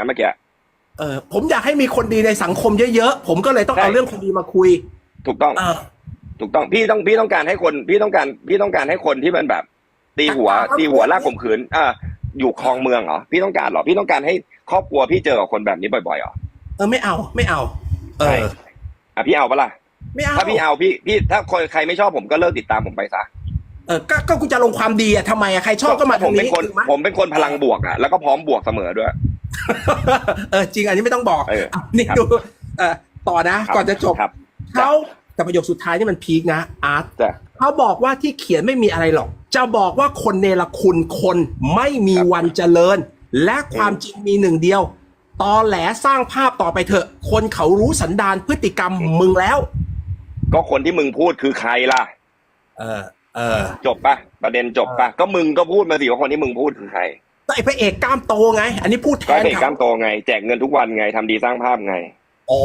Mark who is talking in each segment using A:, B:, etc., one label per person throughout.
A: นะเมื่อกี้
B: เออผมอยากให้มีคนดีในสังคมเยอะๆผมก็เลยต้อง
A: ใช่
B: เอาเรื่องคนดีมาคุย
A: ถูกต้อง
B: เออ
A: ถูกต้องพี่ต้องพี่ต้องการให้คนพี่ต้องการพี่ต้องการให้คนที่มันแบบ ตีหัว
B: ต่างๆ
A: ตีหัวลากข่มขืนอ่าอยู่คลองเมืองเหรอพี่ต้องการเหรอพี่ต้องการให้ครอบครัวพี่เจอกับคนแบบนี้บ่อยๆเหรอ
B: เออไม่เอาไม่เอา เอ
A: ใช่
B: อ
A: อะพี่เอาปะล่ะ
B: ไม่เอา
A: ถ้าพี่เอาพี่พี่ถ้าคนใครไม่ชอบผมก็เลิกติดตามผมไปซะ
B: เออก็ก็กูจะลงความดีอะทำไมอะใครชอบก็มา
A: ผ
B: ทาง
A: มเป็น
B: นี้
A: คน
B: ถูกไหม
A: ผมเป็นคนพลังบวกอะแล้วก็พร้อมบวกเสมอด้วย
B: เออจริงอันนี้ไม่ต้องบอก
A: เออ
B: อะนี่
A: ครับ
B: ดูเออต่อนะ
A: ครับ
B: ก่อนจะจบ
A: ครับ
B: เขาแต่ประโยคสุดท้ายนี่มันพีคนะอาร์ต
A: จ้ะ
B: เขาบอกว่าที่เขียนไม่มีอะไรหรอก จะบอกว่าคนเนรคุณคนไม่มี
A: ครับ
B: วันเจริญ และความจริงมีหนึ่งเดียวตอแหลสร้างภาพต่อไปเถอะ คนเขารู้สันดานพฤติกรรมมึงแล้ว
A: ก็คนที่มึงพูดคือใครล่ะ
B: เออ เออ
A: จบปะประเด็นจบปะก็มึงก็พูดมาสิว่าคนที่มึงพูดคือใคร
B: ก็ไอ้พระเอกกล้ามโตไง อันนี้พูดแท
A: ก็
B: น
A: เด็กกล้า
B: เขา
A: มโตไง แจกเงินทุกวันไงทำดีสร้างภาพไง
B: อ๋อ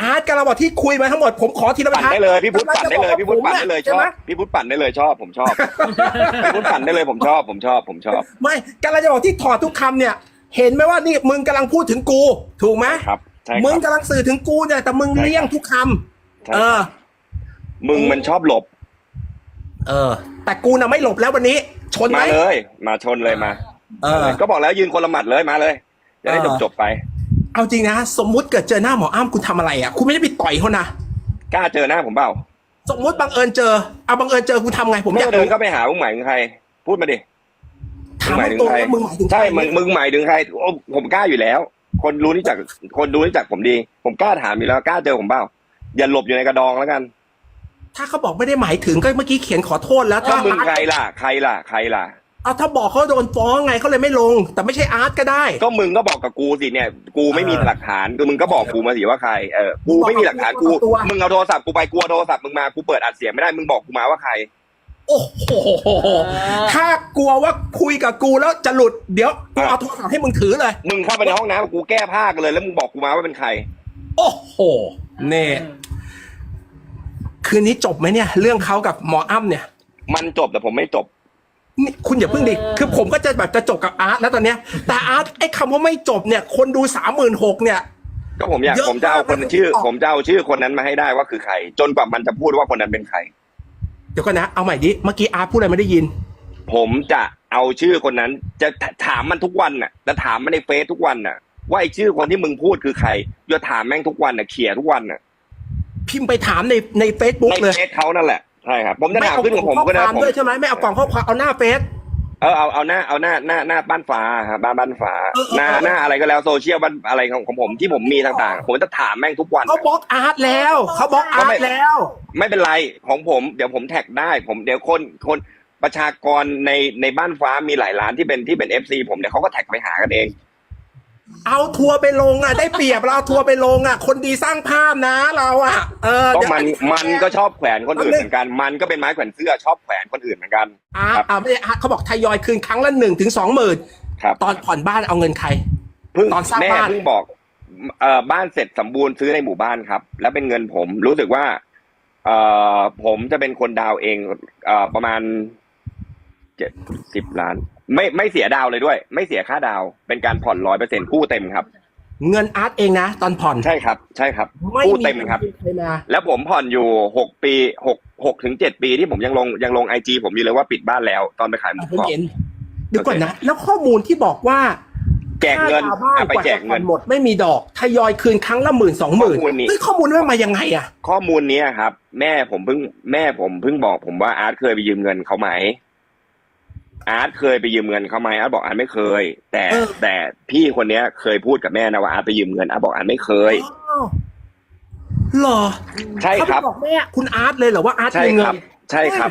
B: อาร์ตกำลังบอกที่คุยมาทั้งหมดผมขอทีละบร
A: ปั่น
B: รทัด
A: ได้เลยพี่พุทธปั่นได้เลย
B: กำงจะ
A: พี่พุทธปั่นได้เลยช
B: ใช่
A: อ
B: ไหม
A: บพี่พุทธปั่นได้เลยชอบผมชอบ พี่พุทธปั่นได้เลยผมชอบผมชอบผมชอบ
B: ไม่กำลังจะบอกที่ถอดทุกคำเนี่ย เห็นไหมว่านี่มึงกำลังพูดถึงกู ถูกไหม
A: ครับใช่ค
B: มึง
A: รับ
B: กำลังสื่อถึงกูเนี่ยแต่มึง
A: ใช่ครับ
B: เลี่ยงทุกค
A: ใช่ำ
B: เออ
A: มึงมันชอบหลบ
B: เออ แต่กูน่ะไม่หลบแล้ววันนี้ ชนไหม
A: มาเลย มาชนเลยมา
B: เออ
A: ก็บอกแล้วยืนคนละหมัดเลยมาเลยจะได้
B: เอ
A: จ
B: อ
A: บจบๆไป
B: เอาจริงนะ สมมุติเกิดเจอหน้าหมออ้ำคุณทำอะไรอะ คุณไม่ได้ไปต่อยเขานะ
A: กล้าเจอหน้าผมเปล่า
B: สมมุติบังเอิญเจอเอาบังเอิญเจอคุณทำไง ผมอยาก
A: เดิ
B: รู้
A: นเข้าไปหามึงหมายถึงใคร พูดมาดิ
B: ถาม
A: หมายถึง
B: ตรง
A: ใคร
B: ๆว่ามึงหมายถึงใคร
A: ใช่มึงมึงหมายถึงใครโอ้ผมกล้าอยู่แล้ว คนรู้นี่จักคนดูนี่จักผมดี ผมกล้าถามอยู่แล้วกล้าเจอผมเปล่าอย่าหลบอยู่ในกระดองแล้วกัน
B: ถ้าเขาบอกไม่ได้หมายถึงก็เมื่อกี้เขียนขอโทษแล้ว
A: ถ้า
B: ถ้า
A: มึงใครล่ะ ใครล่ะ ใครล่ะ
B: เอาถ้าบอกเขาโดนฟ้องไงเขาเลยไม่ลง แต่ไม่ใช่อาร์ตก็ได้
A: ก็มึงก็บอกกับกูสิเนี่ย กูไม่มี
B: เออ
A: หลักฐานก็มึงก็บอกกูมาสิว่าใคร เออ กูไม่มีหลักฐานกู
B: บอกกับกูตัว
A: มึงเอาโทรศัพท์กูไปกูเอาโทรศัพท์มึงมา กูเปิดอัดเสียงไม่ได้ มึงบอกกูมาว่าใคร
B: โอ้โหถ้ากลัวว่าคุยกับกูแล้วจะหลุดเดี๋ยวกู
A: อะ
B: เอาโทรศัพท์ให้มึงถือเลย
A: มึงเข้าไปในห้องน้ำกูแก้ผ้ากันเลย แล้วมึงบอกกูมาว่าเป็นใคร
B: โอ้โหเน่ คืนนี้จบไหมเนี่ย เรื่องเขากับหมออ้ำเนี่ย
A: มันจบแต่ผมไม่จบ
B: นี่คุณอย่าเพิ่งดิคือผมก็จะแบบจะจบกับอาร์ตแล้วตอนเนี้ย แต่อาร์ตไอ้คำว่าไม่จบเนี่ย คนดูสามหมื่นหกเนี่ย
A: ก็ผมอยาก
B: เยอะ
A: ผมจะเอาคน
B: มาก
A: ชื่อ
B: นะ
A: ผมจะเอาชื่อคนนั้นมาให้ได้ว่าคือใคร จนกว่ามันจะพูดว่าคนนั้นเป็นใคร
B: เดี๋ยวก่อนนะ เอาใหม่ดิ เมื่อกี้อาร์ตพูดอะไรไม่ได้ยิน
A: ผมจะเอาชื่อคนนั้น จะถามมันทุกวันน่ะจะถามมันในเฟซทุกวันน่ะ ว่าไอ้ชื่อคนที่มึงพูดคือใครจะถามแม่งทุกวันน่ะเขี่ยทุกวันน่ะ
B: พิมพ์ไปถามในในเฟซบุ๊ก
A: ใน
B: เลย
A: เฟซเขานั่นแหละใช่ครับผมจะ
B: ไม่
A: ถาม
B: เอา
A: ขึ้น
B: ก
A: กับ
B: ล่
A: ผ
B: อง
A: ม
B: ข้อ
A: ก็
B: ค
A: ได้
B: วาม
A: ผม
B: ด้วยใช่ไหมไม่เอากล่องข้อความเอาหน้าเฟซ
A: เออเอาเอาหน้าเอาหน้าหน้าหน้าบ้านฟ้าครับบ้านบ้านฟ้า
B: เออเออ
A: หน้า
B: เออ
A: หน้าอะไรก็แล้วโซเชียลบ้านอะไรของของผมที่ผมมีต่างๆ ผมจะถามแม่งทุกวัน
B: เขาบล็อกอาร์ตแล้วเขาบล็อกอาร์ตแล้ว
A: ไม่เป็นไรของผมเดี๋ยวผมแท็กได้ผมเดี๋ยวคนคนประชากรในในบ้านฟ้ามีหลายร้านที่เป็นที่เป็นเอฟซีผมเดี๋ยวเขาก็แท็กไปหากันเอง
B: เอาทัวร์ไปลงอะ ได้เปรียบเราเอาทัวร์ไปลงอะ คนดีสร้างภาพนะเราอะ เออ
A: ก็
B: เดี๋ยว
A: มันมันก็ชอบแขวนคนอื่นเหมือนกัน มันก็เป็นไม้แขวนเสื้อชอบแขวนคนอื่นเหมือนกัน
B: อาร์
A: ครั
B: ต
A: บ
B: อ่าไม่ใช่อาร์ตเขาบอกทยอยคืนครั้งละหนึ่งถึงสองหมื่น
A: ครับ
B: ตอนผ่อนบ้านเอาเงินใคร
A: เพิ่ง
B: ตอนสร้าง
A: แม่
B: บ้าน
A: เพิ่งบอกเอ่อบ้านเสร็จสมบูรณ์ซื้อในหมู่บ้านครับ แล้วเป็นเงินผมรู้สึกว่าเอ่อผมจะเป็นคนดาวเองเอ่อประมาณเจ็ดสิบล้าน ไม่ไม่เสียดาวเลยด้วย ไม่เสียค่าดาว เป็นการผ่อนร้อยเปอร์เซ็นต์กู้เต็มครับ
B: เงินอาร์ตเองนะ ตอนผ่อน
A: ใช่ครับ ใช่ครับ
B: ไม่
A: กู้
B: มี
A: เต็มครับ
B: ใครมา
A: แล้วผมผ่อนอยู่หกปีหกหกถึงเจ็ดปีที่ผมยังลงยังลงไอจีผมอยู่เลยว่าปิดบ้านแล้วตอนไปขายหมู
B: ผม
A: กรอบ
B: เห็นเดี๋ยวก่อนนะ แล้วข้อมูลที่บอกว่า
A: แจกเงิน
B: ค่าดาวบ้าน
A: เอาไป
B: กว่า
A: แจ
B: จะ
A: ก
B: ผ่
A: เงิ
B: อน นหมดไม่มีดอกทยอยคืนครั้งละหมื่นสองหมื่น
A: ข้อมูลนี้
B: เฮ้ยข้อมูลนี้มันมายังไงอะ
A: ข้อมูลเนี้ยครับ แม่ผมเพิ่งแม่ผมเพิ่งบอกผมว่าอาร์ตเคยไปยืมเงินเขาไหม อาร์ตเคยไปยืมเงินเขาไหมอาร์ตบอกอาร์ตไม่เคย แต่
B: เออ
A: แต่พี่คนเนี้ยเคยพูดกับแม่นะว่าอาร์ตไปยืมเงินอาร์ตบอกอาร์ตไม่เคย
B: อ๋อเหรอ
A: ใช่ครับ
B: เขาไปบอกแม่คุณอาร์ตเลยเหรอว่าอาร์ต
A: ใช่
B: มีเงิ
A: คนรับใช่ครับ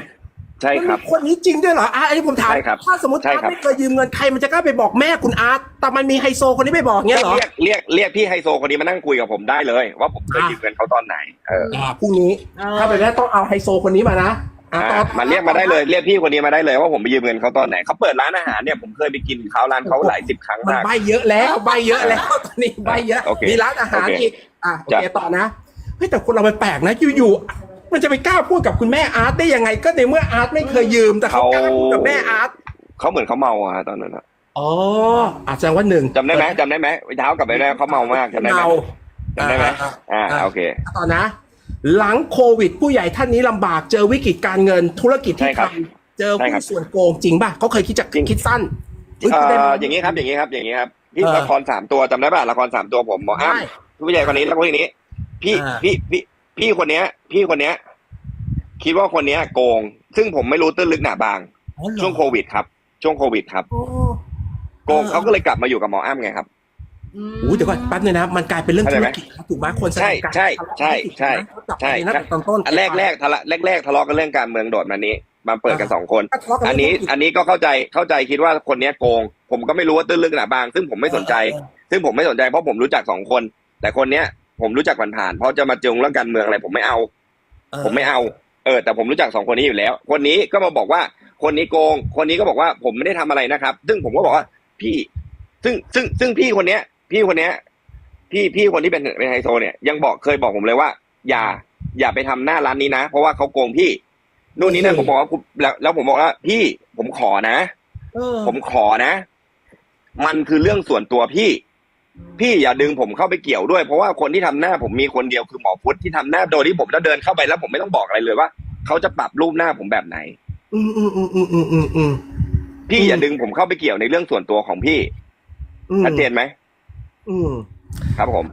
A: ใช่ครับ
B: มันมีคนนี้จริงด้วยเหรออาร์ตอันนี้ผมถาม
A: ใช่ครับ
B: ถ้าสมมติ
A: ใช่
B: อาร์ต
A: ครับ
B: ไม่เคยยืมเงินใครมันจะกล้าไปบอกแม่คุณอาร์ตแต่มันมีไฮโซคนนี้ไปบอกเงี้ยเหรอ
A: เรียกเรียกเรียกพี่ไฮโซคนนี้มานั่งคุยกับผมได้เลย ว่าผมเคย
B: อะ
A: ยืมเงินเขาตอนไหน เออ
B: อ่าพรุ่งนี้ถ้าไปนได้ต้องเอาไฮโซคนนี้มานะ อะ
A: อะ
B: ต่อ
A: มาเรียกมาได้เลยเรียกพี่คนนี้มาได้เลยว่าผมไปยืมเงินเขาตอนไหนเขาเปิดร้านอาหารเนี่ยผมเคยไปกินเขาร้านเขาหลายสิบครั้ง
B: มัน
A: มาก
B: ใบเยอะแล้วใบเยอะแล้วตอนนี้ใบเยอะ
A: โอเค
B: มีร้านอาหาร
A: โอเค
B: อีกอะโอเค
A: จ้ะ
B: ต่อนะเฮ้ยแต่คนเรามันแปลกนะอยู่ๆมันจะไปกล้าพูดกับคุณแม่อาร์ตได้ยังไงก็ในเมื่ออาร์ตไม่เคยยืมแต่เขากล้าพูดกับแม่อาร์ต
A: เขาเหมือนเขาเมาอะตอนนั้นอะ
B: อ๋ออาจจะว่าหนึ่ง
A: จำได้ไหมจำได้ไหมเท้ากลับไปได้เขาเมามากจำได้ไหม
B: เมา
A: จำได้ไหม
B: อ่า
A: อ่าโอเค
B: ต่อนะ หลังโควิด ผู้ใหญ่ท่านนี้ลำบากเจอวิกฤตการเงินธุรกิจที่
A: ใช่ครับ
B: ทำเจอ
A: ใช่ครั
B: ผู้
A: บ
B: ส่วนโกงจริงป่ะเขาเคยคิดจะ
A: จริง
B: คิดสั้นเฮ้ย
A: เอ่
B: ได้ไหม
A: ออย่างนี้ครับ อย่างนี้ครับ อย่างนี้ครับที่
B: เออ
A: ละครสามตัวจำได้ป่ะละครสามตัวผมหมออ้ำ
B: ได้
A: ผู้ใหญ่คนนี้แล้วคนนี้ พี่
B: อ่า
A: พี่พี่พี่คนเนี้ย พี่คนเนี้ย คิดว่าคนเนี้ย โกง ซึ่งผมไม่รู้ตื้นลึกหนาบาง
B: อ๋อเหรอ
A: ช่วงโควิดครับ ช่วงโควิดครับ
B: โอ้
A: โกง
B: เออ
A: เขาก็เลยกลับมาอยู่กับหมออ้ำไงครับ
B: โอ้ยเดี๋ยวก่อนแป๊บนึงนะมันกลายเป็นเรื่อง
A: เข้า
B: ธุ
A: ใจ
B: ร
A: ไหม
B: กิจครับถูกไหมคนสนิทกัน
A: ใช่ใช่ใช่
B: ทะเลาะกัน
A: ใช่
B: เรื่องธุรกิจนะจับประเด็นตั้งแต่ตอนต้น
A: อันแรกแรกทะเลาะแรกแรกทะเลาะกันเรื่องการเมืองโดดมานี้มาเปิดกันสองคน
B: ก็ทะเลาะกั
A: อัน
B: เรื่
A: นี้
B: งธุรกิจ
A: อันนี้ก็เข้าใจเข้าใจคิดว่าคนเนี้ยโกง ผมก็ไม่รู้ว่าตื้นลึกหนาบาง ซึ่งผมไม่สนใจ
B: เออ
A: ซึ่งผมไม่สนใจเพราะผมรู้จักสองคน แต่คนเนี้ยผมรู้จักผ่านๆเพราะจะมาจงเรื่องการเมืองอะไรผมไม่เอา
B: เออ
A: ผมไม่เอา เออ แต่ผมรู้จักสองคนนี้อยู่แล้ว คนนี้ก็มาบอกว่า คนนี้โกง คนนี้ก็บอกว่าผมไม่ได้ทำอะไรนะครับ ซึ่งผมก็บอกว่าพี่ ซึ่งซึ่งซึ่งพี่คนเนี้ย พี่คนเนี้ย พี่พี่คนที่เป็นเป็นไฮโซเนี่ยยังบอกเคยบอกผมเลยว่า อย่า อย่าไปทำหน้าร้านนี้นะ เพราะว่าเขาโกงพี่นู่นนี่นั่นผมบอกว่าคุณแล้วแล้วผมบอกว่า พี่ผมขอนะ
B: เออ
A: ผมขอนะ มันคือเรื่องส่วนตัวพี่ พี่อย่าดึงผมเข้าไปเกี่ยวด้วย เพราะว่าคนที่ทำหน้าผมมีคนเดียวคือหมอพุทธที่ทำหน้าโดยที่ผมจะเดินเข้าไปแล้วผมไม่ต้องบอกอะไรเลยว่าเขาจะปรับรูปหน้าผมแบบไหน
B: อืมอืมอืมอืมอืมอืมอืม
A: พี่
B: อืม
A: อย่าดึงผมเข้าไปเกี่ยวในเรื่องส่วนตัวของพี่
B: อืม
A: ชัดเจนไหม
B: อืม
A: ครับผม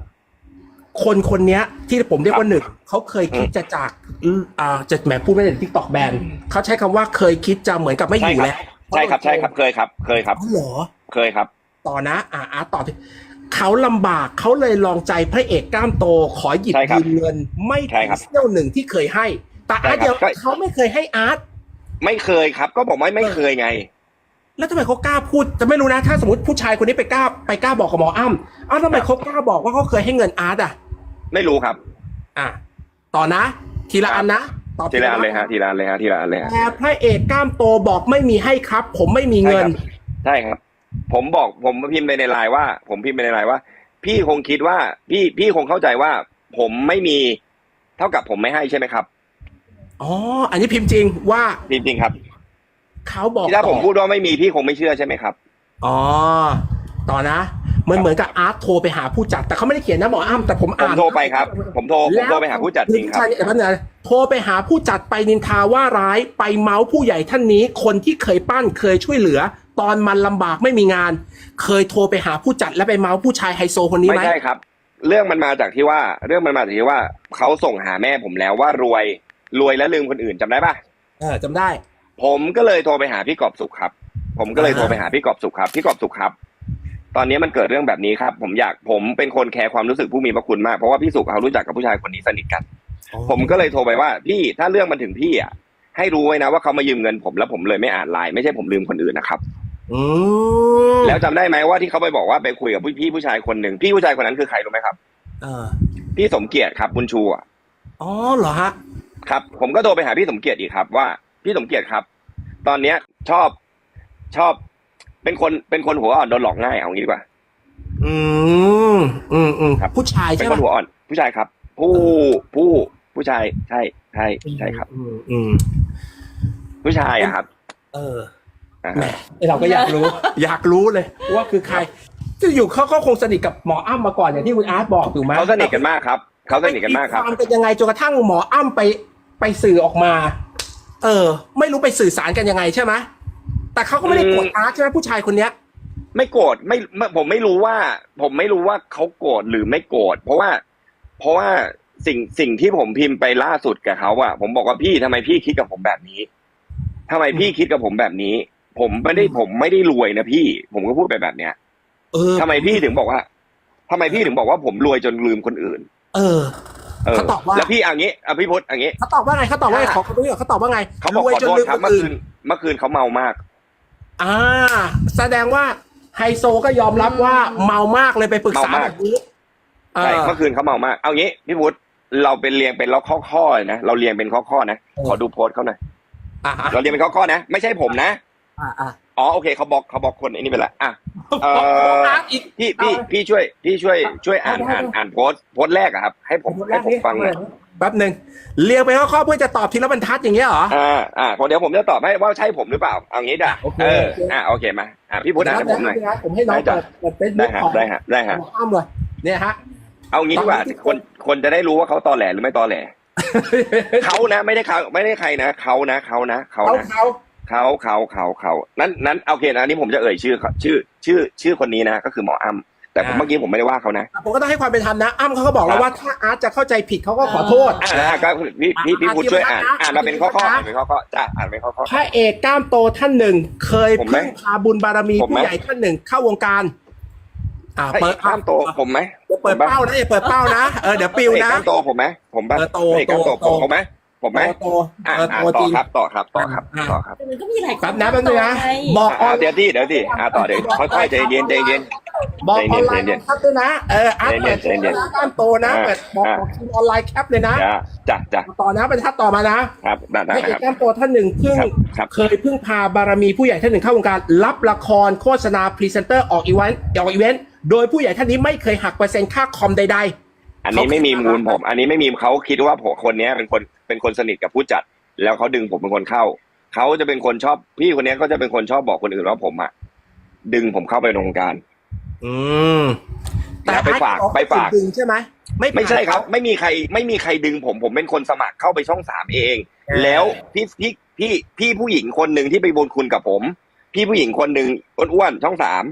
B: คนคนเนี้ย ที่ผมเรียกว่าหนึ่งเขาเคยคิด
A: อืม
B: จะจากอืมอ่าจะแหมพูดไม่ได้ทิกตอกแบนเขาใช้คำว่าเคยคิดจะเหมือนกับไม่อยู่แล้ว
A: ใช่ครับใช่ครับเคยครับ เคยครับ
B: อ๋อเหรอ
A: เคยครับ
B: ต่อนะ อ่าอาร์ตต่อที่เขาลำบากเขาเลยลองใจพระเอกกล้ามโต ขอหยิบ
A: ใช่ครับ
B: ยืมเงิน ไม่
A: ใช่
B: ถึง
A: ครับ
B: เซี่ยวหนึ่งที่เคยให้ แต่อาร์ต
A: ใช่ครับ
B: เดียว
A: ก็
B: เขาไม่เคยให้อาร์ต
A: ไม่เคยครับ ก็บอกไม่ไม่เคยไง
B: แล้วทำไมเขากล้าพูดจะไม่รู้นะ ถ้าสมมติผู้ชายคนนี้ไปกล้าไปกล้าบอกกับหมออ้ำอ้าวทำไม
A: ครับ
B: เขากล้าบอกว่าเขาเคยให้เงินอาร์ตอะ
A: ไม่รู้ครับ
B: อะต่อนะ ทีละอันนะตอบ
A: ทีละอันเลยฮะทีละอันเลยฮะทีละอันเลยฮะ
B: แต่พระเอกกล้ามโตบอกไม่มีให้ครับ ผมไม่มีเงิน
A: ใช่ครับ ผมบอกผมพิมพ์ไปในไลน์ว่า ผมพิมพ์ไปในไลน์ว่า พี่คงคิดว่า พี่พี่คงเข้าใจว่า ผมไม่มี เท่ากับผมไม่ให้ใช่ไหมครับ
B: อ๋ออันนี้พิมพ์จริงว่า
A: จริงๆครับ
B: เขาบอก
A: ที่ถ้าผม
B: ต่อ
A: พูดว่าไม่มีพี่คงไม่เชื่อใช่ไหมครับ
B: อ๋อ ต่อนะเหมือนเหมือนกับอาร์ตโทรไปหาผู้จัด แต่เขาไม่ได้เขียนนะหมออ้ำแต่ผม
A: ผม
B: อ่าน
A: โทรไปครับ ผมโทรผมโทรไปหาผู้จัดจริงครับ
B: ใช่เดี๋ยวแป๊บนึงนะโทรไปหาผู้จัดไปนินทาว่าร้ายไปเมาส์ผู้ใหญ่ท่านนี้ คนที่เคยปั้นเคยช่วยเหลือ ตอนมันลำบากไม่มีงาน เคยโทรไปหาผู้จัดและไปเมาส์ผู้ชายไฮโซคนนี้
A: ไม่
B: ไหม
A: ใช่ครับ เรื่องมันมาจากที่ว่า เรื่องมันมาจากที่ว่าเขาส่งหาแม่ผมแล้วว่ารวยรวยแล้วลืมคนอื่นจำได้ปะ
B: เออจำได้
A: ผมก็เลยโทรไปหาพี่กอบสุขครับ ผมก็เลยโทรไปหาพี่กอบสุขครับ พี่กอบสุขครับ ตอนนี้มันเกิดเรื่องแบบนี้ครับ ผมอยากผมเป็นคนแคร์ความรู้สึกผู้มีพระคุณมากเพราะว่าพี่สุขเขารู้จักกับผู้ชายคนนี้สนิทกัน ผมก็เลยโทรไปว่าพี่ถ้าเรื่องมันถึงพี่อะให้รู้ไว้นะว่าเขามายืมเงินผมแล้วผมเลยไม่อ่านไลน์ไม่ใช่ผมลืมคนอื่นนะครับ
B: อืม
A: แล้วจำได้ไหมว่าที่เขาไปบอกว่าไปคุยกับผู้พี่ผู้ชายคนหนึ่งพี่ผู้ชายคนนั้นคือใครรู้ไหมครับ
B: เออ
A: พี่สมเกียรติครับบุญชูอะ
B: อ๋อเหรอฮะ
A: ครับ ผมก็โทรไปหาพี่สมเกียรติอีกครับว่า พี่สมเกียรติครับ ตอนเนี้ยชอบชอบ เป็นคนเป็นคนหัวอ่อนโดนหลอกง่ายเอางี้ดีกว่า
B: อืมอืมอืม
A: ครับ
B: ผู้ชาย
A: เป็น
B: ใช่
A: ค
B: ไหม
A: นหัวอ่อน ผู้ชายครับ ผู้ผู้ผู้ชายใช่ใช่ใช่ครับ
B: อืมอืม
A: ผู้ชายอะครับ
B: เออ
A: อ่า
B: แหมเราก็อยากรู้ อยากรู้เลย ว่าคือใครจะอยู่เขาเขาคงสนิทกับหมออ้ำมาก่อนอย่างที่คุณอาร์ตบอกถูกไหม
A: เขาสนิทกันมากครับเขาสนิทกันมากครับ
B: ความเป็นยังไงจนกระทั่งหมออ้ำไปไปสื่อออกมา เออ ไม่รู้ไปสื่อสารกันยังไงใช่ไหมแต่เขาก็ไม่ได้โกรธอาร์ตใช่ไหมผู้ชายคนเนี้ย
A: ไม่โกรธไม่ไม่ผมไม่รู้ว่า ผมไม่รู้ว่าเขาโกรธหรือไม่โกรธเพราะว่า เพราะว่าสิ่งสิ่งที่ผมพิมพ์ไปล่าสุดกับเขาอะผมบอกว่าพี่ทำไมพี่คิดกับผมแบบนี้ทำไมพี่คิดกับผมแบบนี้ ผมไม่ได้ผมไม่ได้รวยนะพี่ ผมก็พูดไปแบบเนี้ย
B: เออ
A: ทำไมพี่ถึงบอกว่าทำไมพี่ถึงบอกว่าผมรวยจนลืมคนอื่น
B: เออ
A: เออ
B: เขาตอบว่า
A: แล้วพี่เอย่างนี้อะพี่พศอย่างนี้
B: เขาตอบว่าไงเขาตอบว่าไง
A: อ่า
B: ขอเขาดูหน่อยเขาตอบว่าไง
A: เขาบอก
B: รวย
A: ขอ
B: จน
A: โทษ
B: ลืม
A: ครั
B: ค
A: บ
B: น
A: เมื่อ
B: อื่
A: คื
B: น
A: นเมื่อคืนเขาเมามาก
B: อ่า แสดงว่าไฮโซก็ยอมรับว่าเมามากเลยไปปรึกษา
A: เมามาก
B: แบบนี้เอ
A: ใช่
B: อ
A: เมื่อคืนเขาเมามาก เอางี้พี่พุธเราเป็นเรียงเป็นล็อกข้อๆเลยนะเราเรียงเป็นข้อๆนะ
B: เออ
A: ขอดูโพสต์เขาหน่อย
B: อ่า
A: เราเรียงเป็นข้อๆนะ ไม่ใช่ผมนะ
B: อ่าอ่า
A: อ๋อโอเคเขาบล็อกเขาบล็อกคนไอ้นี่ไปละอะเอ่อ
B: อาร์ตอีก
A: พี่พี่
B: เอา
A: พี่ช่วยพี่ช่วยช่วยอ่าน
B: ได้ได้
A: อ่านอ่านโพสต์โพสต์แรกอะครับ ให้ผมให้ผมฟังหน่อย
B: แป๊บหนึ่งเรียงไปข้อๆเพื่อจะตอบทีละบรรทัดอย่างเงี้ยเหรอ
A: อ่าอ่าเดี๋ยวผมจะตอบให้ว่าใช่ผมหรือเปล่าเอางี้ด่ะ
B: โอเค
A: เออ
B: โอเค
A: อ่าโอเคมาอ่าพี่พุทธอ่านให้ผมหน่อย
B: เดี๋วนะผมให้น้อง
A: ได้จ้ะ
B: เปิดเปิดเฟซ
A: ได้
B: บุ๊ก
A: ฮะ
B: ของ
A: ได้ฮะได้ฮะ
B: หมออ้ำเลยเนี่ยฮะ
A: เอางี้ดีกว่า
B: ตอนนี้ทุก
A: คนคนจะได้รู้ว่าเขาตอแหลหรือไม่ตอแหลเขานะไม่ได้เขาไม่ได้ใครนะเขานะเขานะเขา
B: เขา
A: นะ
B: เขา
A: เขาเขาเขาเขานั้นนั้นโอเคนะอันนี้ผมจะเอ่ยชื่อเขาชื่อ ชื่อ ชื่อคนนี้นะก็คือหมออ้ำแต่ผมเมื่อกี้ผมไม่ได้ว่าเขานะ
B: ผมก็ต้องให้ความเป็นธรรมนะอ้ำเขาก็บอกแล้วว่าถ้าอาร์ตจะเข้าใจผิดเขาก็ขอโทษ
A: อ่าก็พี่พี่พี่พูดช่วยอ่านอ่านมาเป็นข้อข้ออ่านเป็นข้อข้อจ้าอ่านเป็นข้อข้อ
B: พระเอกกล้ามโตท่านหนึ่ง เคย
A: ผมไหม
B: พึ่งพาบุญบารมี
A: ผมไหม
B: ผู้ใหญ่ท่านหนึ่งเข้าวงการอ่า
A: พระเอ
B: เปิด
A: กกล้ามโตผมไหม
B: อย่าเปิดเป้านะอย่าเปิดเป้านะเออเดี๋ยวปิว
A: พระเอก
B: นะ
A: กล้ามโตผมไหมผมปะ
B: เออโต
A: พระเอกกล้ามโต
B: โต
A: ผมผมไหม ผมไหม
B: โต
A: อ่า
B: เออ
A: อ่า
B: โต
A: ต่
B: จ
A: อ
B: ริง
A: ครับต่อครับต่อครับ
B: อ่า
A: ต่อครับ
C: แต่มันก็มีหลายค
B: แป๊บนะแป๊บนึงนะ
C: ไง
B: บอกอ
A: อ่า
B: อน
A: เดี๋ยวที่เดี๋ยวที่อ่าต่อเดี๋ยวค่อยๆใจเย็นใจเย็น
B: บอกออนไล
A: ใจ
B: น์
A: เย็น
B: ครับด้วยนะเอออาร์ต
A: ใจเย็
B: เปิ
A: น
B: ด
A: ใจเย็น
B: กล้ามโตนะ
A: อ่า
B: เปิดบอก
A: อ่า
B: บอกทีมออนไลน์แคปเลยนะ
A: จ้าจ้าจ้า
B: ต่อนะเป็นทัดต่อมานะ
A: ครับได้
B: พ
A: ได้
B: ระเอก
A: ครับ
B: กล้ามโตท่านหนึ่งเพิ่ง
A: ครับครับ
B: เคยพึ่งพาบารมีผู้ใหญ่ท่านหนึ่งเข้าวงการ รับละครโฆษณาพรีเซนเตอร์ออกอีเวนต์ออกอีเวนต์โดยผู้ใหญ่ท่านนี้ไม่เคยหักเปอร์เซ็นต์ค่าคอมใด
A: อันนี้ไม่มีมูลผม อันนี้ไม่มีเขาคิดว่าผมคนเนี้ยเป็นคน เป็นคนสนิทกับผู้จัด แล้วเขาดึงผมเป็นคนเข้าเขาจะเป็นคนชอบพี่คนเนี้ยก็จะเป็นคนชอบบอกคนอื่นว่าผมอะดึงผมเข้าไปในวงการ
B: ๆอืม
A: แล้วไปฝาก
B: อาร์ต
A: ไปฝาก
B: ดึงใช่ไหมไม่
A: ไม่ใช่ครับ ไม่มีใคร ไม่มีใครดึงผม ผมเป็นคนสมัครเข้าไปช่องสามเอง แล้วพี่พี่พี่พี่ผู้หญิงคนหนึ่งที่ไปบุญคุณกับผม พี่ผู้หญิงคนหนึ่งอ้วนๆช่องสาม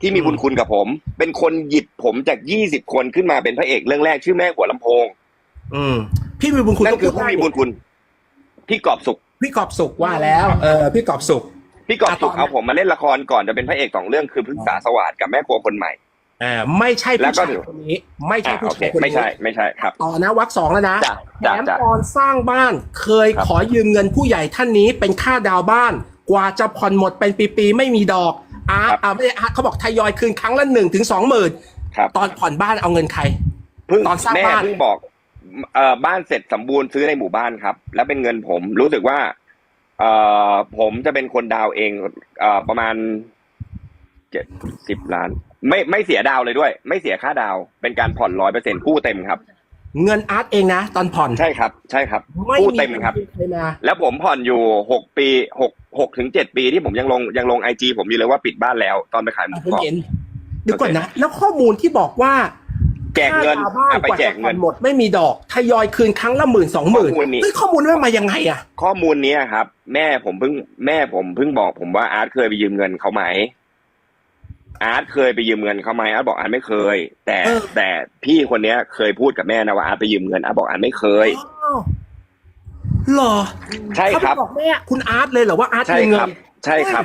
A: ที่มีบุญคุณกับผม เป็นคนหยิบผมจากยี่สิบคนขึ้นมาเป็นพระเอกเรื่องแรกชื่อแม่หัวลำโพง
B: อืม พี่มีบุญคุณ
A: นั่นคือ
B: ก็
A: ผู้
B: พูด
A: มี
B: ได้
A: บุญคุณพี่กอบสุข
B: พี่กอบสุขว่าแล้ว เออพี่กอบสุข
A: พี่กอบสุข
B: อะต่อ
A: เอาผมมาเล่นละครก่อนจะเป็นพระเอกสองเรื่องคือพฤกษาสวัสดกับแม่ครัวคนใหม่
B: อ่าไม่ใช่
A: แล้
B: ผู้
A: วก็
B: ชายคนนี้ ไม่ใช่
A: อะ
B: ผู้
A: โอเค
B: ชายคนนี้
A: ไม่ใช่ไม่ใช่ครับ
B: ต่อนะวักสองแล้วนะ
A: จ้ะ
B: แถ
A: จ้ะ
B: ม
A: จ้ะ
B: ตอนสร้างบ้านเคย
A: ครับ
B: ขอยืมเงินผู้ใหญ่ท่านนี้เป็นค่าดาวน์บ้าน กว่าจะผ่อนหมดเป็นปีๆไม่มีดอกอาร์ตอ่าไม่ใช่อาร์ตเขาบอกทยอยคืนครั้งละหนึ่งถึงสองหมื่น
A: ครับ
B: ตอนผ่อนบ้านเอาเงินใคร
A: เพิ่ง
B: ตอนสร้าง
A: แม่
B: บ้าน
A: เพิ่งบอก เอ่อบ้านเสร็จสมบูรณ์ซื้อในหมู่บ้านครับ แล้วเป็นเงินผมรู้สึกว่า เอ่อผมจะเป็นคนดาวน์เองเอ่อประมาณเจ็ดสิบล้าน ไม่ไม่เสียดาวน์เลยด้วย ไม่เสียค่าดาวน์เป็นการผ่อนร้อยเปอร์เซ็นต์กู้เต็มครับ
B: เงินอาร์ตเองนะ ตอนผ่อน
A: ใช่ครับ ใช่ครับ
B: ไม่
A: กู้
B: มี
A: เต็มครับ
B: ใครมา
A: แล้วผมผ่อนอยู่หกปีหกหกถึงเจ็ดปีที่ผมยังลงยังลงไอจีผมอยู่เลยว่าปิดบ้านแล้ว ตอนไปขายหมู
B: ผม
A: กรอบ
B: เห็นเดี๋ยวก่อนนะ แล้วข้อมูลที่บอกว่า
A: แจกเงิน
B: ค่าดาวน์บ้าน
A: อะไป
B: กว่า
A: แจ
B: จะ
A: ก
B: ผ่
A: เงิ
B: อน นหมดไม่มีดอกทยอยคืนครั้งละหมื่นสองหมื่น
A: ข้อมูลนี้
B: เฮ้ยข้อมูลนี้มันมายังไงอะ
A: ข้อมูลเนี้ยครับ แม่ผมเพิ่งแม่ผมเพิ่งบอกผมว่าอาร์ตเคยไปยืมเงินเขาไหมอาร์ตเคยไปยืมเงินเขาไหมอาร์ตบอกอาร์ตไม่เคย แต่แต่พี่คนเนี้ยเคยพูดกับแม่นะว่าอาร์ตไปยืมเงินอาร์ตบอกอาร์ตไม่เคย
B: อ้าวเหรอ
A: ใช่ครับ
B: เขาไปบอกแม่คุณอาร์ตเลยเหรอว่าอาร์ต
A: ใช่
B: มีเงิ
A: ครับ
B: น
A: ใช่ครับ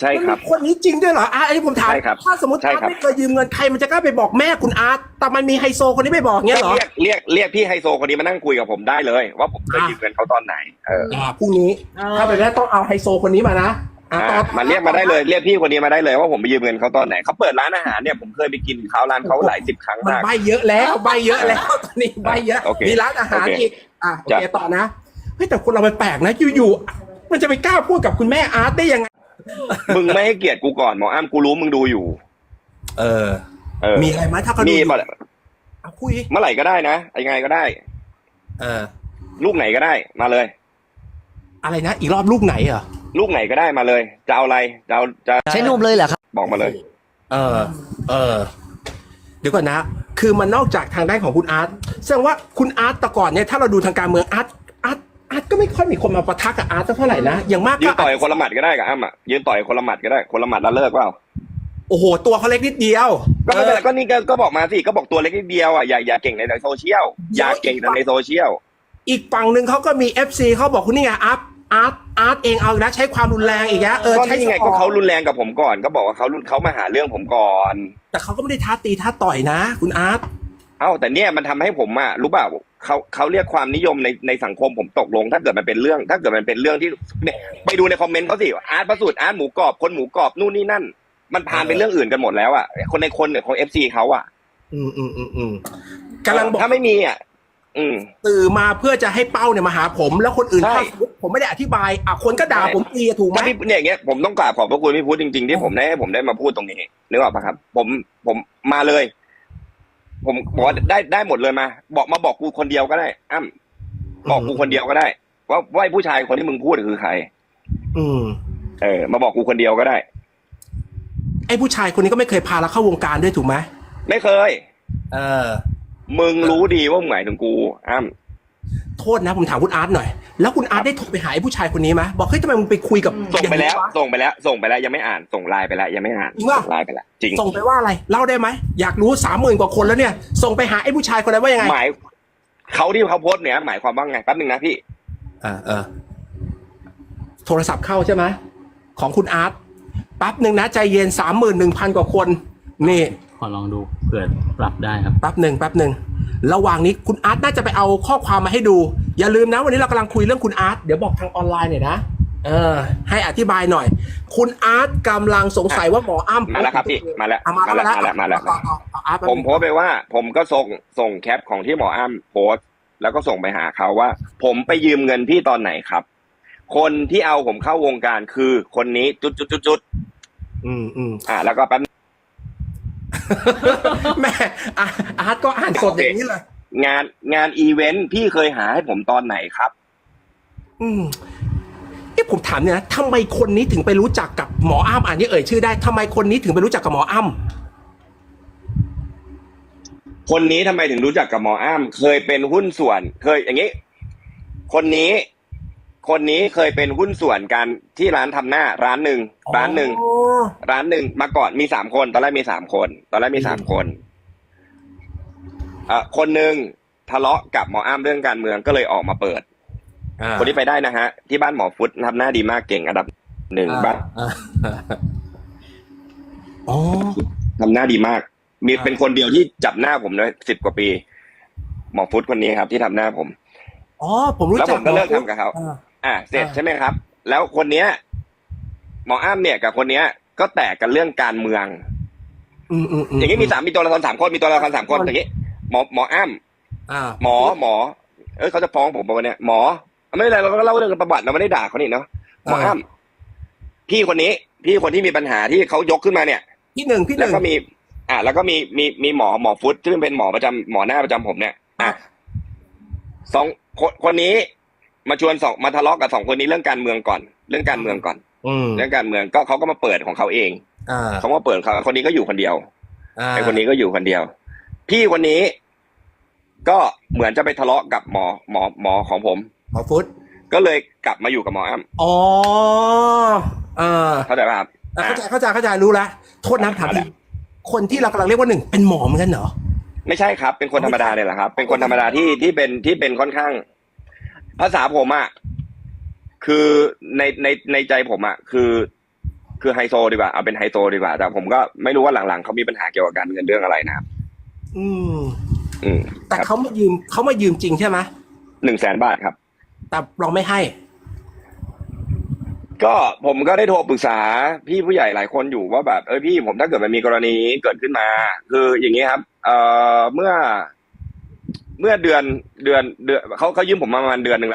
A: ใช่ครับ
B: มันมีคนนี้จริงด้วยเหรออาร์ตอันนี้ผมถาม
A: ใช่ครับ
B: ถ้าสมมติ
A: ใช่
B: อาร์ต
A: ครับ
B: ไม่เคยยืมเงินใครมันจะกล้าไปบอกแม่คุณอาร์ตแต่มันมีไฮโซคนนี้ไปบอกเงี้ยเหรอ
A: เรียกเรียกเรียกพี่ไฮโซคนนี้มานั่งคุยกับผมได้เลย ว่าผมเคย
B: อะ
A: ยืมเงินเขาตอนไหนเออ
B: อ่าพรุ่งนี้ถ้าไปนได้ต้องเอาไฮโซคนนี้มานะอะ
A: อะ
B: ต่อ
A: มาเรียกมาได้เลยเรียกพี่คนนี้มาได้เลยว่าผมไปยืมเงินเขาตอนไหนเขาเปิดร้านอาหารเนี่ยผมเคยไปกินเขาร้านเขาหลายสิบครั้ง
B: มัน
A: มาก
B: ใบเยอะแล้วใบเยอะแล้วตอนนี้ใบเยอะ
A: โอเค
B: มีร้านอาหาร
A: โอเค
B: อีกอะโอเค
A: จ้ะ
B: ต่อนะเฮ้ยแต่คนเรามันแปลกนะอยู่ๆมันจะไปกล้าพูดกับคุณแม่อาร์ตได้ยังไง
A: มึงไม่ให้เกียรติกูก่อนหมออ้ำกูรู้มึงดูอยู่
B: เออ
A: เออ
B: มีอะไรไหมถ้าเขาดู
A: มี
B: อยู่
A: ปะ
B: เอาคุย
A: เมื่อไหร่ก็ได้นะยังไงก็ได้
B: เออ
A: ลูกไหนก็ได้มาเลย
B: อะไรนะ อีกรอบลูกไหนเหรอ
A: ลูกไหนก็ได้มาเลย จะเอาอะไรจะเอาจะ
D: ใช้นมเลยเหรอครับ
A: บอกมาเลย
B: เออ เออ เดี๋ยวก่อนนะ คือมันนอกจากทางด้านของคุณอาร์ตแสดงว่าคุณอาร์ตแต่ก่อนเนี่ยถ้าเราดูทางการเมืองอาร์ต ไม่ค่อยมีคนมาปะทะกับอาร์ตสักเท่าไหร่นะอย่างมาก
A: ยื
B: ก็
A: นต่อยคนละหมัดก็ได้กับอ้ำอะยืนต่อยคนละหมัดก็ได้คนละหมัดแล้วเลิกเปล่า
B: โอ้โห ตัวเขาเล็กนิดเดียว
A: ก็ไม่เป็นไร
B: เออ
A: ก็นี่ก็ก็บอกมาสิก็บอกตัวเล็กนิดเดียวอะอย่าอย่าเก่งในโซเชียลอย่าเก่งแต่ในโซเชียล
B: อีกฝั่งหนึ่งเขาก็มีเอฟซีเขาบอกคุณนี่ไงอาร์ตอาร์ตอาร์ตเองเอาอีกแล้วใช้ความรุนแรงอีกแล้วเออ
A: ก็
B: ใช้
A: นี่ไง
B: สปอ
A: ก็
B: ร์ต
A: เขารุนแรงกับผมก่อน ก็บอกว่าเขารุนเขามาหาเรื่องผมก่อน
B: แต่เขาก็ไม่ได้ท้าตีท้าต่อยนะ คุณอาร์ต
A: เอ้าแต่เนี่ยมันทำให้ผมอะรู้เปล่า เขาเขาเรียกความนิยมในในสังคมผมตกลง ถ้าเกิดมันเป็นเรื่อง ถ้าเกิดมันเป็นเรื่องที่เนี่ยไปดูในคอมเมนต์เขาสิอาร์ตประสูตรอาร์ตหมูกรอบคนหมูกรอบนู่นนี่นั่น มันผ่านเป็นเรื่องอื่นกันหมดแล้วอะคนในคนเนี่ยของเอฟซีเขาอะ
B: อืมอืมอืมอืมกำลังบอก
A: ถ้าไม่มีอะอืม
B: สื่อมาเพื่อจะให้เป้าเนี่ยมาหาผม แล้วคนอื่น
A: ใช่
B: ถ้าสมมติผมไม่ได้อธิบายอะคนก็ด่า
A: ใช่
B: ผมตีอะถูกไหม
A: ถ้าพี่เนี่ยอย่างเงี้ยผมต้องกราบขอบพระคุณพี่พุทธจริงๆที่ผมได้ให้ผมได้มาพูดตรงนี้นึกออกปะครับ ผมผมมาเลย ผมบอกว่าได้ได้หมดเลยมา บอกมาบอกกูคนเดียวก็ได้ อ้ำบอกกูคนเดียวก็ได้ ว่าว่าไอ้ผู้ชายคนที่มึงพูดคือใคร
B: อืม
A: เออ มาบอกกูคนเดียวก็ได้
B: ไอ้ผู้ชายคนนี้ก็ไม่เคยพาเราเข้าวงการด้วยถูกไหม
A: ไม่เคย
B: เออ
A: มึงรู้ดีว่ามึงหมายถึงกู อ้ำ
B: โทษนะ ผมถามคุณอาร์ตหน่อย แล้วคุณอาร์ตได้โทรไปหาไอ้ผู้ชายคนนี้ไหมบอกเฮ้ยทำไมมึงไปคุยกับ
A: ส่งไปแล้ว
B: อย่างนี้ะ
A: ส่งไปแล้ว ส่งไปแล้วยังไม่อ่าน ส่งไลน์ไปแล้วยังไม่อ่าน
B: จริงปะ
A: ส่งไลน์ไปแล้วจริง
B: ส่งไปว่าอะไรเล่าได้ไหมอยากรู้สามหมื่นกว่าคนแล้วเนี่ย ส่งไปหาไอ้ผู้ชายคนนั้นว่ายังไง
A: หมายเขาที่เขาโพสต์เนี่ยหมายความว่าไงแป๊บหนึ่งนะพี่
B: อ่าเออโทรศัพท์เข้าใช่ไหมของคุณอาร์ตแป๊บหนึ่งนะใจเย็นสามหมื่นหนึ่งพันกว่าคนนี่
C: ขอลองดูเผื่อปรับได้ครับ
B: แป๊บหนึ่งแป๊บหนึ่งระหว่างนี้คุณอาร์ตน่าจะไปเอาข้อความมาให้ดู อย่าลืมนะวันนี้เรากำลังคุยเรื่องคุณอาร์ตเดี๋ยวบอกทางออนไลน์หน่อยนะเออ ให้อธิบายหน่อย คุณอาร์ตกำลังสงสัยว่าหมออ้ำ
A: มาแล้วครับพี่มาแล้ว
B: อะมาแล้ว
A: มาแล้วมาแล้ว
B: ต่อต่อต่ออาร์ต
A: ผมโพสต์ไปว่า ผมก็ส่งส่งแคปของที่หมออ้ำโพสต์ แล้วก็ส่งไปหาเขาว่า ผมไปยืมเงินพี่ตอนไหนครับ คนที่เอาผมเข้าวงการคือคนนี้จุดจุดจุดจุด
B: อืมอืม
A: อ่าแล้วก็แป๊บ
B: แม่อะอาร์ตก็อ่านสดอย่างนี้เลย
A: งานงานอีเวนต์พี่เคยหาให้ผมตอนไหนครับ
B: อืมเอ๊ะผมถามเนี่ยนะทำไมคนนี้ถึงไปรู้จักกับหมออ้ำอ่านนี้เอ่ยชื่อได้ทำไมคนนี้ถึงไปรู้จักกับหมออ้ำ
A: คนนี้ทำไมถึงรู้จักกับหมออ้ำเคยเป็นหุ้นส่วน เคยอย่างนี้ คนนี้ คนนี้เคยเป็นหุ้นส่วนกันที่ร้านทำหน้าร้านหนึ่งร้านหนึ่ง
B: อ๋อ
A: ร้านหนึ่งมาก่อนมีสามคน ตอนแรกมีสามคน ตอนแรกมีสามคนเอ่อคนหนึ่งทะเลาะกับหมออ้ำเรื่องการเมืองก็เลยออกมาเปิด
B: อ่า
A: คนนี้ไปได้นะฮะ ที่บ้านหมอฟุตทำหน้าดีมากเก่งอันดับหนึ่งบ้าน
B: อ่าอ๋อ
A: ทำหน้าดีมาก มี
B: อ่า
A: เป็นคนเดียวที่จับหน้าผมเลยสิบกว่าปี หมอฟุตคนนี้ครับ ที่ทำหน้าผม
B: อ๋อผมรู้
A: แล้ว
B: จั
A: ผ
B: ก
A: มก็เลิกทำกับเขา
B: อ่า
A: อ่าเสร็จ
B: อ่า
A: ใช่ไหมครับ แล้วคนเนี้ย หมออ้ำเนี่ยกับคนเนี้ย ก็แตกกันเรื่องการเมือง
B: อืมอืมอืม
A: อย่างนี้มีสามมีตัวละครสามคนมีตัวละครสามคนอย่างนี้หมอหมออ้ำ
B: อ่า
A: หมอหมอ เอ้ยเขาจะฟ้องผมปะวันเนี้ยหมอไม่เป็นไรเราก็เล่าเรื่องประวัติเราไม่ได้ด่าเขานี่เนาะหมออ้ำพี่คนนี้ พี่คนที่มีปัญหาที่เขายกขึ้นมาเนี่ย
B: พี่หนึ่งพี่ห
A: แล้ว
B: นึ่ง
A: ก็มี อ่าแล้วก็มีมีมีหมอหมอฟุตซึ่งเป็นหมอประจำหมอหน้าประจำผมเนี่ย อะสองคนคนนี้ มาชวนสองมาทะเลาะกับสองคนนี้เรื่องการเมืองก่อน เรื่องการเมืองก่อน
B: อืม
A: เรื่องการเมืองก็เขาก็มาเปิดของเขาเอง
B: อ่า
A: เขามาเปิดเขาคนนี้ก็อยู่คนเดียว
B: อ่า
A: ไอ้คนนี้ก็อยู่คนเดียว พี่คนนี้ ก็เหมือนจะไปทะเลาะกับหมอหมอหมอของผม
B: หมอฟุต
A: ก็เลยกลับมาอยู่กับหมออ้ำ
B: อ๋ออ่า
A: เข้าใจป่ะครับ
B: อะเข้าใจเข้าใจเข้าใจรู้แล้วโทษนะถามทีคนที่เรากำลังเรียกว่าหนึ่งเป็นหมอเหมือนกันเหรอ
A: ไม่ใช่ครับ เป็นคนธรรมดาเนี่ยแหละครับ เป็นคนธรรมดาที่ที่เป็นที่เป็นค่อนข้าง ภาษาผมอะคือในในในใจผมอะคือ คือไฮโซดีกว่าเอาเป็นไฮโซดีกว่า แต่ผมก็ไม่รู้ว่าหลังๆเขามีปัญหาเกี่ยวกับการเงินเรื่องอะไรนะครับ
B: อืม
A: อืม
B: แต่
A: ครับ
B: เขามายืมเขามายืมจริงใช่ไหม
A: หนึ่งแสนบาทครับ
B: แต่เราไม่ให้
A: ก็ผมก็ได้โทรปรึกษาพี่ผู้ใหญ่หลายคนอยู่ว่าแบบเออพี่ผมถ้าเกิดมันมีกรณีนี้เกิดขึ้นมา คืออย่างนี้ครับ เอ่อเมื่อ เมื่อเดือนเดือนเดือนเขาเขายืมผมมาประมาณเดือนหนึ่งแล้ว